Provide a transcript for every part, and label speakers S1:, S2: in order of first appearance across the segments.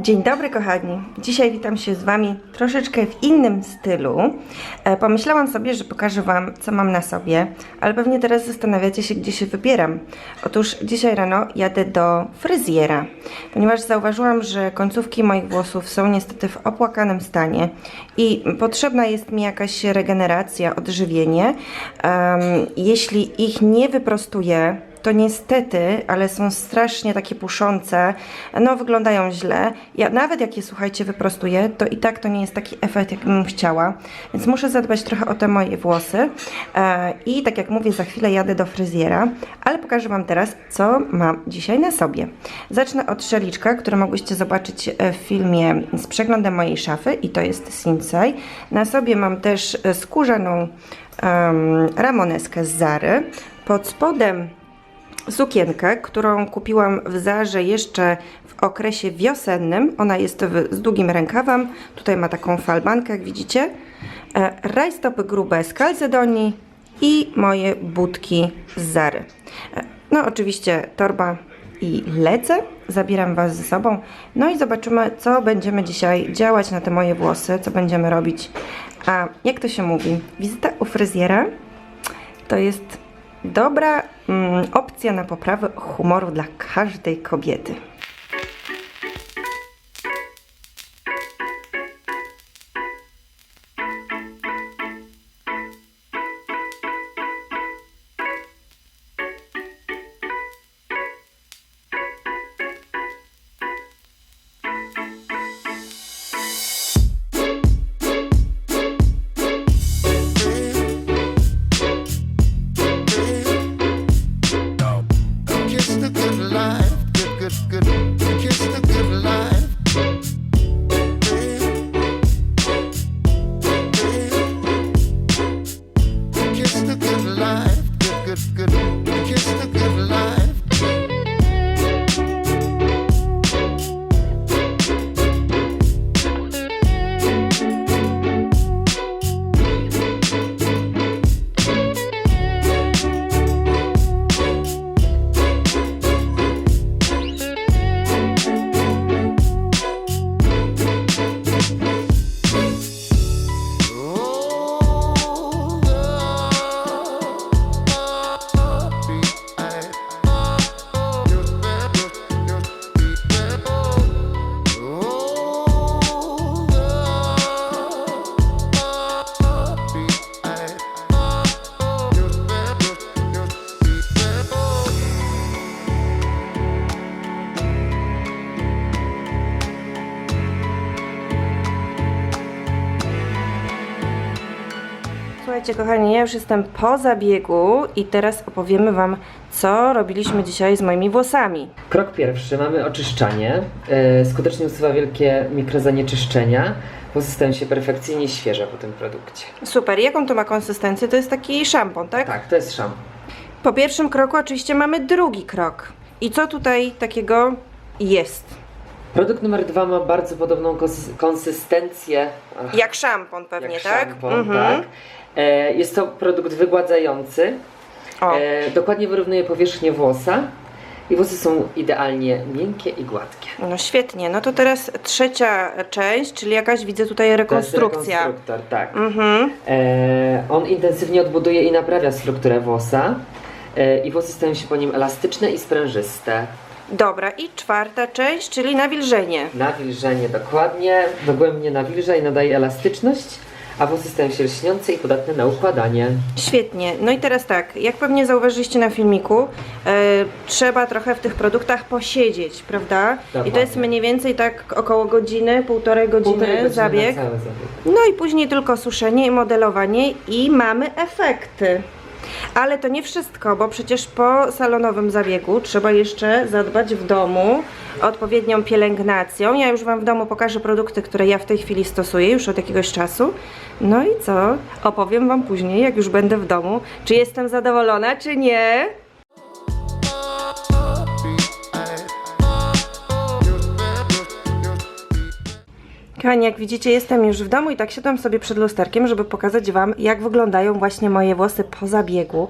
S1: Dzień dobry kochani. Dzisiaj witam się z Wami troszeczkę w innym stylu. E, pomyślałam sobie, że pokażę Wam, co mam na sobie, ale pewnie teraz zastanawiacie się, gdzie się wybieram. Otóż dzisiaj rano jadę do fryzjera, ponieważ zauważyłam, że końcówki moich włosów są niestety w opłakanym stanie i potrzebna jest mi jakaś regeneracja, odżywienie. Jeśli ich nie wyprostuję, to niestety, ale są strasznie takie puszące, no wyglądają źle. Ja nawet jak je słuchajcie wyprostuję, to i tak to nie jest taki efekt, jak bym chciała, więc muszę zadbać trochę o te moje włosy. E, I tak jak mówię, za chwilę jadę do fryzjera, ale pokażę Wam teraz, co mam dzisiaj na sobie. Zacznę od szaliczka, który mogłyście zobaczyć e, w filmie z przeglądem mojej szafy i to jest Sinsei. Na sobie mam też e, skórzaną em, ramoneskę z Zary. Pod spodem sukienkę, którą kupiłam w Zarze jeszcze w okresie wiosennym. Ona jest w, z długim rękawem. Tutaj ma taką falbankę, jak widzicie. E, rajstopy grube z Calzedonii i moje budki z Zary. E, no oczywiście torba i lecę. Zabieram Was ze sobą. No i zobaczymy, co będziemy dzisiaj działać na te moje włosy, co będziemy robić. A jak to się mówi? Wizyta u fryzjera to jest dobra mm, opcja na poprawę humoru dla każdej kobiety. Słuchajcie, kochani, ja już jestem po zabiegu i teraz opowiemy Wam, co robiliśmy dzisiaj z moimi włosami.
S2: Krok pierwszy, mamy oczyszczanie. Yy, skutecznie usuwa wielkie mikrozanieczyszczenia. Włosy stają się perfekcyjnie świeże po tym produkcie.
S1: Super, jaką to ma konsystencję? To jest taki szampon, tak?
S2: Tak, to jest szamp.
S1: Po pierwszym kroku oczywiście mamy drugi krok. I co tutaj takiego jest?
S2: Produkt numer dwa ma bardzo podobną konsys- konsystencję. Ach,
S1: Jak szampon pewnie,
S2: jak
S1: tak?
S2: szampon, tak. E, jest to produkt wygładzający.
S1: O,
S2: E, dokładnie wyrównuje powierzchnię włosa. I włosy są idealnie miękkie i gładkie.
S1: no świetnie. No to teraz trzecia część, czyli jakaś widzę tutaj
S2: To jest
S1: rekonstrukcja.
S2: rekonstruktor, tak.
S1: Mhm.
S2: E, on intensywnie odbuduje i naprawia strukturę włosa. E, I włosy stają się po nim elastyczne i sprężyste.
S1: Dobra, i czwarta część, czyli nawilżenie.
S2: Nawilżenie dokładnie, dogłębnie nawilża i nadaje elastyczność, a włosy stają się lśniące i podatne na układanie.
S1: Świetnie. No i teraz tak, jak pewnie zauważyliście na filmiku, e, trzeba trochę w tych produktach posiedzieć, prawda? I to
S2: Dokładnie.
S1: jest mniej więcej tak około godziny, półtorej godziny,
S2: Półtorej godziny
S1: zabieg.
S2: Na cały zabieg.
S1: No i później tylko suszenie i modelowanie i mamy efekty. Ale to nie wszystko, bo przecież po salonowym zabiegu trzeba jeszcze zadbać w domu odpowiednią pielęgnacją. Ja już Wam w domu pokażę produkty, które ja w tej chwili stosuję już od jakiegoś czasu. No i co? Opowiem Wam później, jak już będę w domu, czy jestem zadowolona, czy nie. Kochani, jak widzicie, jestem już w domu i tak siadam sobie przed lusterkiem, żeby pokazać Wam, jak wyglądają właśnie moje włosy po zabiegu.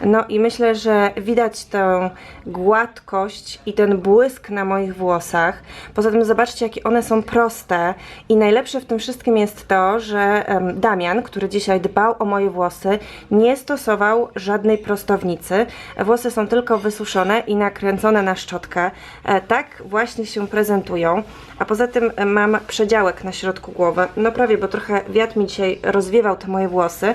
S1: No i myślę, że widać tę gładkość i ten błysk na moich włosach. Poza tym zobaczcie, jakie one są proste. I najlepsze w tym wszystkim jest to, że Damian, który dzisiaj dbał o moje włosy, nie stosował żadnej prostownicy. Włosy są tylko wysuszone i nakręcone na szczotkę. E, tak właśnie się prezentują. A poza tym e, mam przedziałek na środku głowy. No prawie, bo trochę wiatr mi dzisiaj rozwiewał te moje włosy.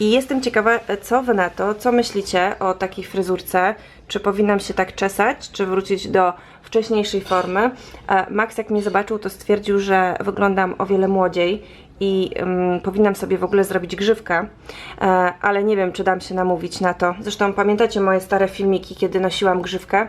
S1: I jestem ciekawa, e, co wy na to, co myślicie o takiej fryzurce? Czy powinnam się tak czesać, czy wrócić do wcześniejszej formy? E, Max, jak mnie zobaczył, to stwierdził, że wyglądam o wiele młodziej i ym, powinnam sobie w ogóle zrobić grzywkę, ale nie wiem, czy dam się namówić na to. Zresztą pamiętacie moje stare filmiki, kiedy nosiłam grzywkę?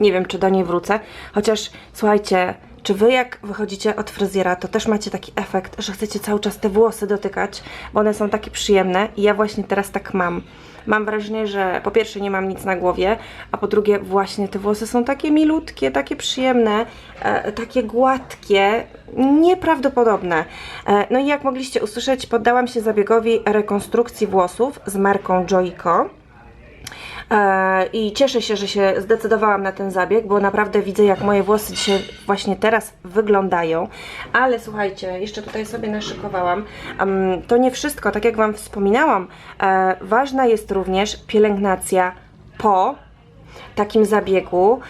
S1: Nie wiem, czy do niej wrócę. Chociaż słuchajcie, czy wy jak wychodzicie od fryzjera, to też macie taki efekt, że chcecie cały czas te włosy dotykać, bo one są takie przyjemne i ja właśnie teraz tak mam. Mam wrażenie, że po pierwsze nie mam nic na głowie, a po drugie właśnie te włosy są takie milutkie, takie przyjemne, e, takie gładkie, nieprawdopodobne. E, no i jak mogliście usłyszeć, poddałam się zabiegowi rekonstrukcji włosów z marką Joico. E, I cieszę się, że się zdecydowałam na ten zabieg, bo naprawdę widzę, jak moje włosy dzisiaj właśnie teraz wyglądają. Ale słuchajcie, jeszcze tutaj sobie naszykowałam. To nie wszystko, tak jak Wam wspominałam, e, ważna jest również pielęgnacja po takim zabiegu.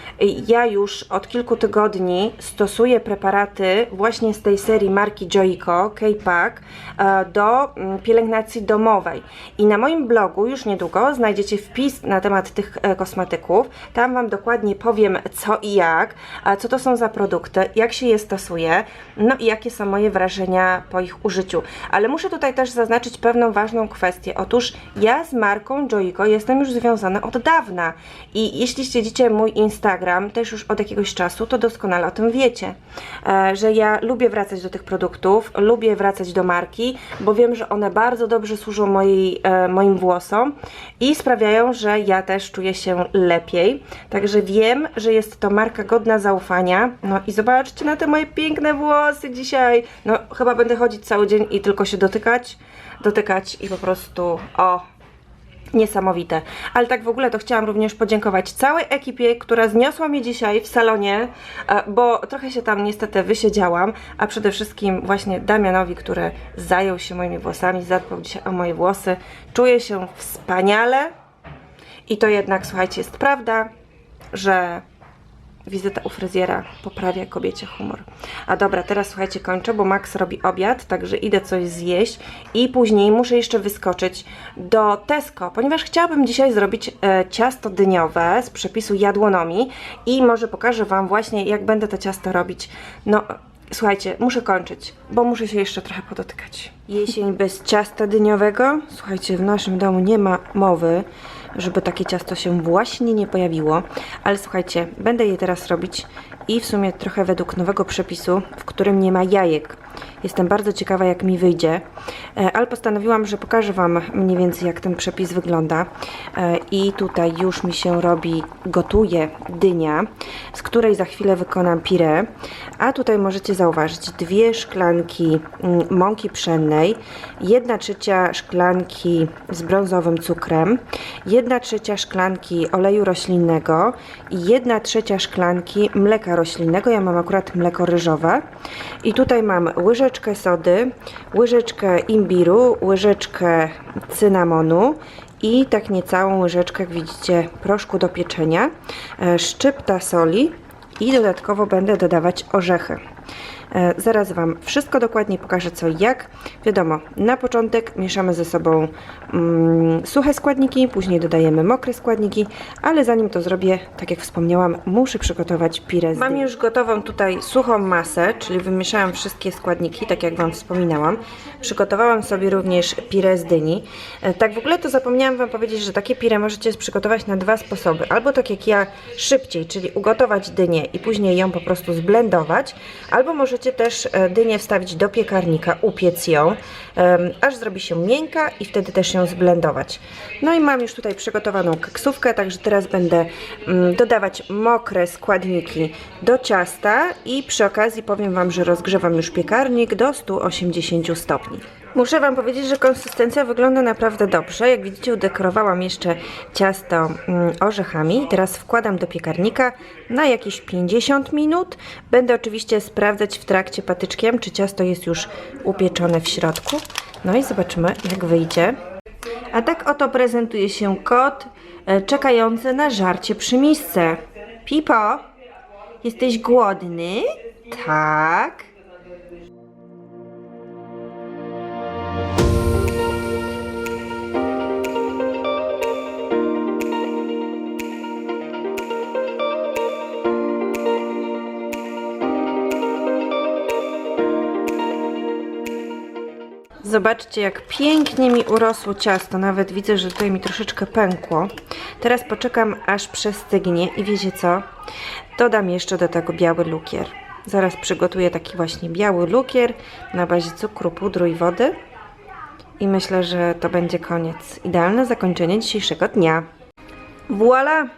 S1: Ja już od kilku tygodni stosuję preparaty właśnie z tej serii marki Joico, K-Pack, e, do mm, pielęgnacji domowej. I na moim blogu już niedługo znajdziecie wpis na temat tych e, kosmetyków. Tam Wam dokładnie powiem co i jak, co to są za produkty, jak się je stosuje, no i jakie są moje wrażenia po ich użyciu. Ale muszę tutaj też zaznaczyć pewną ważną kwestię. Otóż ja z marką Joico jestem już związana od dawna i jeśli śledzicie mój Instagram też już od jakiegoś czasu, to doskonale o tym wiecie, e, że ja lubię wracać do tych produktów, lubię wracać do marki, bo wiem, że one bardzo dobrze służą mojej, e, moim włosom i sprawiają, że ja też czuję się lepiej. Także wiem, że jest to marka godna zaufania. No i zobaczcie na te moje piękne włosy dzisiaj. No chyba będę chodzić cały dzień i tylko się dotykać, dotykać i po prostu o, Niesamowite. Ale tak w ogóle to chciałam również podziękować całej ekipie, która zniosła mnie dzisiaj w salonie, e, bo trochę się tam niestety wysiedziałam, a przede wszystkim właśnie Damianowi, który zajął się moimi włosami, zadbał dzisiaj o moje włosy. Czuję się wspaniale i to jednak, słuchajcie, jest prawda, że wizyta u fryzjera poprawia kobiecie humor. A dobra, teraz słuchajcie, kończę, bo Max robi obiad, także idę coś zjeść i później muszę jeszcze wyskoczyć do Tesco, ponieważ chciałabym dzisiaj zrobić e, ciasto dyniowe z przepisu jadłonomii i może pokażę Wam właśnie, jak będę to ciasto robić. No, Słuchajcie, muszę kończyć, bo muszę się jeszcze trochę podotykać. Jesień bez ciasta dyniowego? Słuchajcie, w naszym domu nie ma mowy, żeby takie ciasto się właśnie nie pojawiło. Ale słuchajcie, będę je teraz robić i w sumie trochę według nowego przepisu, w którym nie ma jajek. Jestem bardzo ciekawa, jak mi wyjdzie, E, ale postanowiłam, że pokażę Wam mniej więcej, jak ten przepis wygląda. E, I tutaj już mi się robi, gotuje dynia, z której za chwilę wykonam pire. A tutaj możecie zauważyć dwie szklanki mm, mąki pszennej, jedna trzecia szklanki z brązowym cukrem, jedna trzecia szklanki oleju roślinnego i jedna trzecia szklanki mleka roślinnego. Ja mam akurat mleko ryżowe. I tutaj mam łyżeczkę sody, łyżeczkę imbiru, łyżeczkę cynamonu i tak niecałą łyżeczkę, jak widzicie, proszku do pieczenia, e, szczypta soli i dodatkowo będę dodawać orzechy. E, Zaraz Wam wszystko dokładnie pokażę co i jak. Wiadomo, na początek mieszamy ze sobą mm, suche składniki, później dodajemy mokre składniki, ale zanim to zrobię, tak jak wspomniałam, muszę przygotować pire z Mam już gotową tutaj suchą masę, czyli wymieszałam wszystkie składniki, tak jak Wam wspominałam. Przygotowałam sobie również pire z dyni. E, Tak w ogóle to zapomniałam Wam powiedzieć, że takie pire możecie przygotować na dwa sposoby. Albo tak jak ja szybciej, czyli ugotować dynię i później ją po prostu zblendować, albo możecie też e, dynię wstawić do piekarnika, upiec ją, aż zrobi się miękka i wtedy też ją zblendować. No i mam już tutaj przygotowaną keksówkę, także teraz będę mm, dodawać mokre składniki do ciasta i przy okazji powiem Wam, że rozgrzewam już piekarnik do 180 stopni. Muszę Wam powiedzieć, że konsystencja wygląda naprawdę dobrze. Jak widzicie, udekorowałam jeszcze ciasto mm, orzechami. Teraz wkładam do piekarnika na jakieś 50 minut. Będę oczywiście sprawdzać w trakcie patyczkiem, czy ciasto jest już upieczone w środku. No i zobaczymy, jak wyjdzie. A tak oto prezentuje się kot e, czekający na żarcie przy misce. Pipo, jesteś głodny? Tak. Zobaczcie, jak pięknie mi urosło ciasto. Nawet widzę, że tutaj mi troszeczkę pękło. Teraz poczekam, aż przestygnie i wiecie co? Dodam jeszcze do tego biały lukier. Zaraz przygotuję taki właśnie biały lukier na bazie cukru, pudru i wody. I myślę, że to będzie koniec. Idealne zakończenie dzisiejszego dnia. Voila!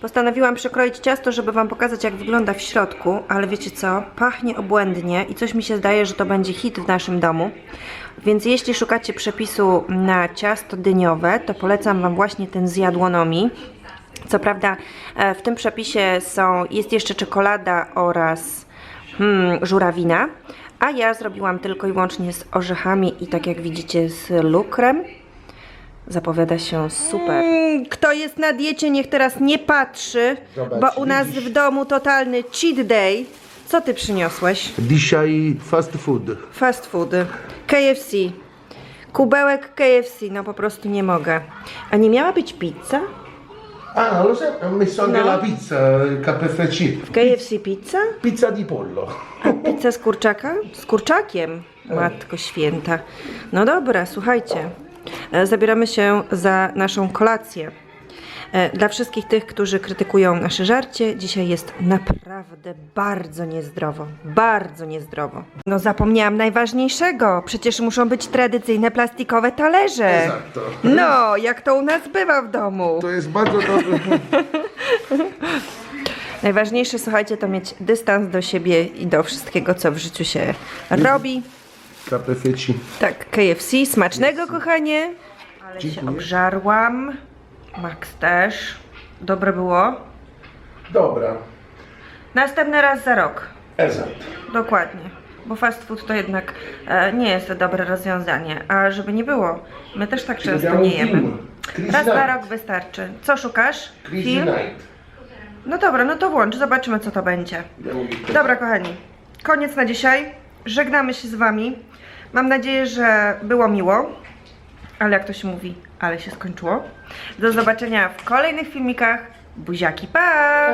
S1: Postanowiłam przekroić ciasto, żeby Wam pokazać, jak wygląda w środku, ale wiecie co? Pachnie obłędnie i coś mi się zdaje, że to będzie hit w naszym domu. Więc jeśli szukacie przepisu na ciasto dyniowe, to polecam Wam właśnie ten z jadłonomi. Co prawda e, w tym przepisie są, jest jeszcze czekolada oraz hmm, żurawina, a ja zrobiłam tylko i wyłącznie z orzechami i tak jak widzicie z lukrem. Zapowiada się super. Mm, kto jest na diecie, niech teraz nie patrzy,
S3: Zobacz,
S1: bo u nas
S3: widzisz?
S1: w domu totalny cheat day. Co ty przyniosłeś?
S3: Dzisiaj fast food.
S1: Fast foody. KFC. Kubełek KFC, no po prostu nie mogę. A nie miała być pizza?
S3: Ah, lo sai, ho messo anche
S1: No.
S3: la pizza, il KFC.
S1: KFC pizza?
S3: Pizza di pollo.
S1: A pizza z kurczaka? Z kurczakiem? Matko święta. No dobra, słuchajcie. E, Zabieramy się za naszą kolację. E, Dla wszystkich tych, którzy krytykują nasze żarcie, dzisiaj jest naprawdę bardzo niezdrowo. Bardzo niezdrowo. No zapomniałam najważniejszego. Przecież muszą być tradycyjne plastikowe talerze.
S3: Esatto.
S1: No, jak to u nas bywa w domu.
S3: To jest bardzo dobre.
S1: Najważniejsze, słuchajcie, to mieć dystans do siebie i do wszystkiego, co w życiu się robi.
S3: KFC.
S1: Tak, KFC, smacznego, kochanie. Ale się
S3: Dziękuję.
S1: obżarłam. Max też. Dobre było.
S3: Dobra.
S1: Następny raz za rok.
S3: Esatto.
S1: Dokładnie. Bo fast food to jednak e, nie jest to dobre rozwiązanie. A żeby nie było, my też tak często nie jemy. Raz na rok wystarczy. Co szukasz?
S3: Crazy
S1: Film?
S3: Night.
S1: No dobra, no to włącz, zobaczymy co to będzie. Dobra, kochani, koniec na dzisiaj. Żegnamy się z Wami. Mam nadzieję, że było miło, ale jak to się mówi, ale się skończyło. Do zobaczenia w kolejnych filmikach. Buziaki, pa!